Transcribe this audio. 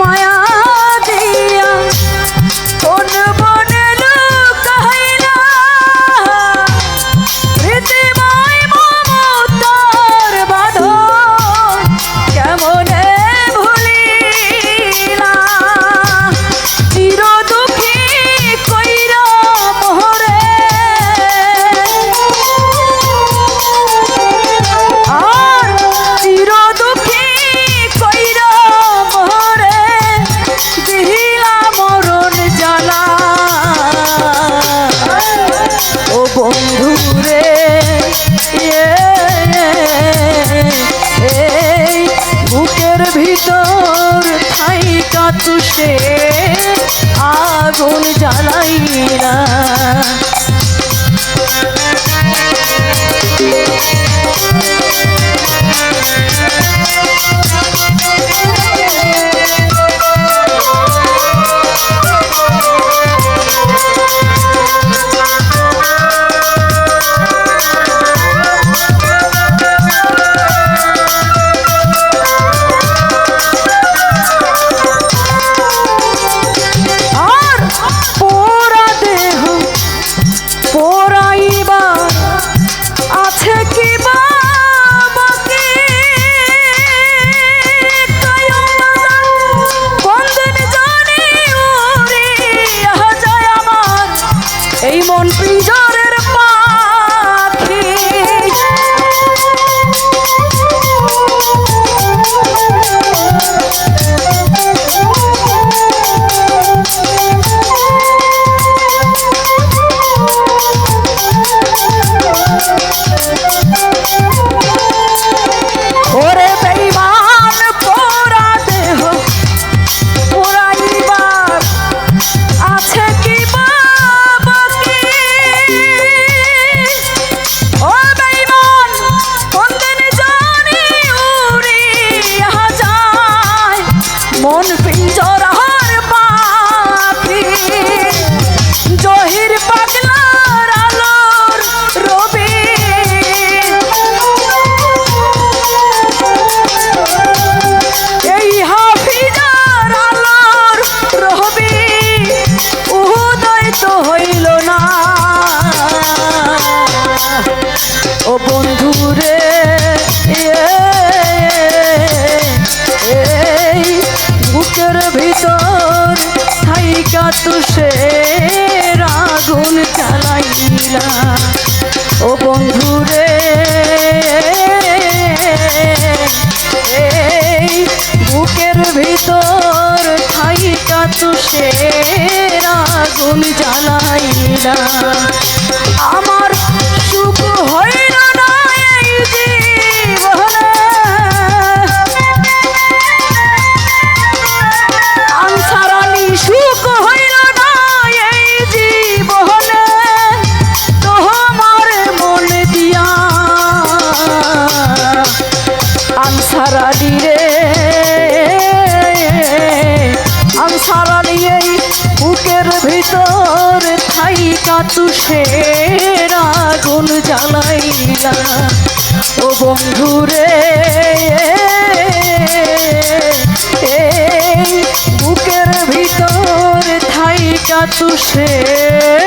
মায়া আতুষে আগুন জ্বালাই না। এই মন প্রিজন তুষের আগুন চালাইলা সারা নিয়েই বুকের ভিতর থাই কাতুষের আগুন জ্বালাইলা ও বন্ধুরে বুকের ভিতর থাই কাতুষের